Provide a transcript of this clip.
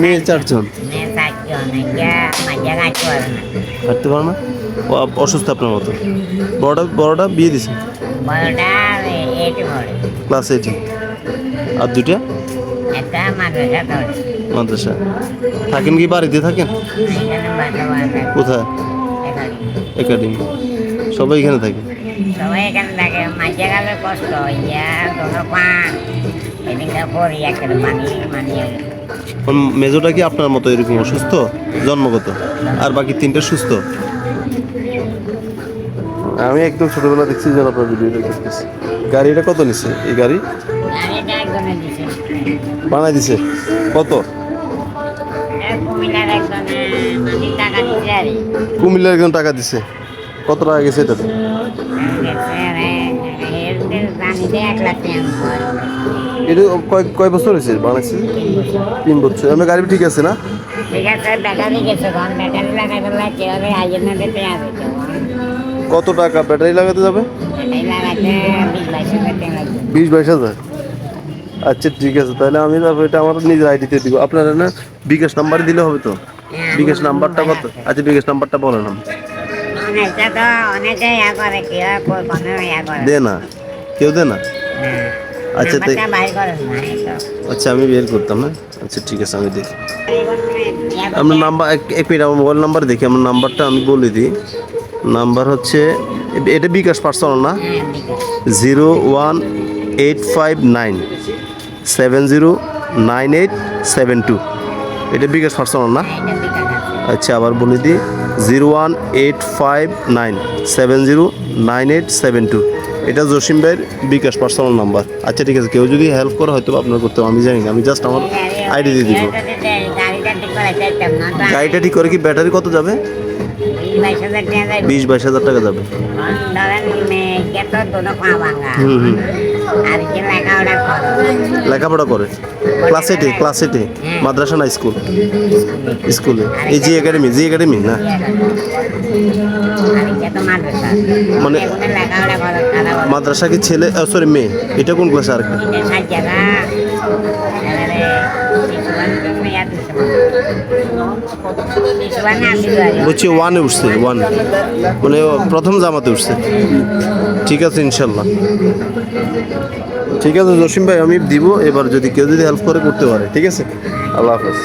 মেয়ে চারজন। মেয়ে হাঁটতে পারো না? অসুস্থ আপনার মতো। বড়টা বড়টা বিয়ে দিছে? ক্লাস এইটে। আর একটা মাদ্রাসা থাকেন কি বাড়িতে থাকেন? কোথায়? একাডেমি। সবাই এখানে থাকে? সবাই এখানে থাকে মাঝে গেলে কষ্ট ইয়া কোনো পা এদিকে পড়ি একটা পানি মানি ওর মেজোটা কি আপনার মতো এরকম অসুস্থ জন্মগত আর বাকি তিনটা সুস্থ আমি একদম ছোটবেলা দেখছি যেন আপনার ভিডিওটা দেখতেছি। গাড়িটা কত নিছে? এই গাড়ি? বানাই দিছে। কত? কুমিল্লার একজনে টাকা দিছে। কত টাকা গেছে এটাতে? এটা বছর হয়েছে তিন বছর। আমরা গাড়ি ঠিক আছে না? কত টাকা ব্যাটারি লাগাতে বিশ, বাইশ হাজার। আচ্ছা ঠিক আছে। তাহলে আমি এটা আমার নিজের আইডিতে দিব। আপনারা না বিকাশ নাম্বার দিলে হবে তো? বিকাশ নাম্বারটা কত? আচ্ছা বিকাশ নাম্বারটা বলেন আমি অনেকটা তো অনেকে ইয়া করে কেউ কোনো ইয়া করে দে না কেউ দে না? আচ্ছা, তাই-। আচ্ছা আমি বের করতাম না আচ্ছা ঠিক আছে আমি দেখি। আপনার নাম্বার এক মিনিট আমার মোবাইল নাম্বার দেখি আমার নাম্বারটা আমি বলে দিই। নাম্বার হচ্ছে এটা বিকাশ পার্সোনাল না? হ্যাঁ, zero one eight five nine seven zero nine eight seven two. এটা বিকাশ পার্সোনাল না? হ্যাঁ। আচ্ছা আবার বলে দিই। Zero one eight five nine seven zero nine eight seven two. এটা জসিম ভাইয়ের বিকাশ পার্সোনাল নাম্বার আচ্ছা ঠিক আছে কেউ যদি হেল্প করে হয়তো আপনার করতে হবে, আমি জানি না আমি জাস্ট আমার আইডি দিয়ে দিব। গাড়িটা ঠিক করে কি ব্যাটারি কত যাবে? বিশ বাইশ হাজার টাকা যাবে। হুম হুম। লেখাপড়া করো? ক্লাস এইটে ক্লাস এইটে মাদ্রাসা না স্কুল স্কুলে এই জি একাডেমি জি একাডেমি না? কি মানে- মাদ্রাসা কি ছেলে সরি মেয়ে? এটা কোন ক্লাসে আর একটা? বলছি ওয়ানে উঠছে ওয়ান মানে প্রথম জামাতে উঠছে। ঠিক আছে, ইনশাল্লাহ। ঠিক আছে, জসিম ভাই, আমি দিব, এবার যদি কেউ যদি হেল্প করে, করতে পারে। ঠিক আছে? আল্লাহ হাফেজ।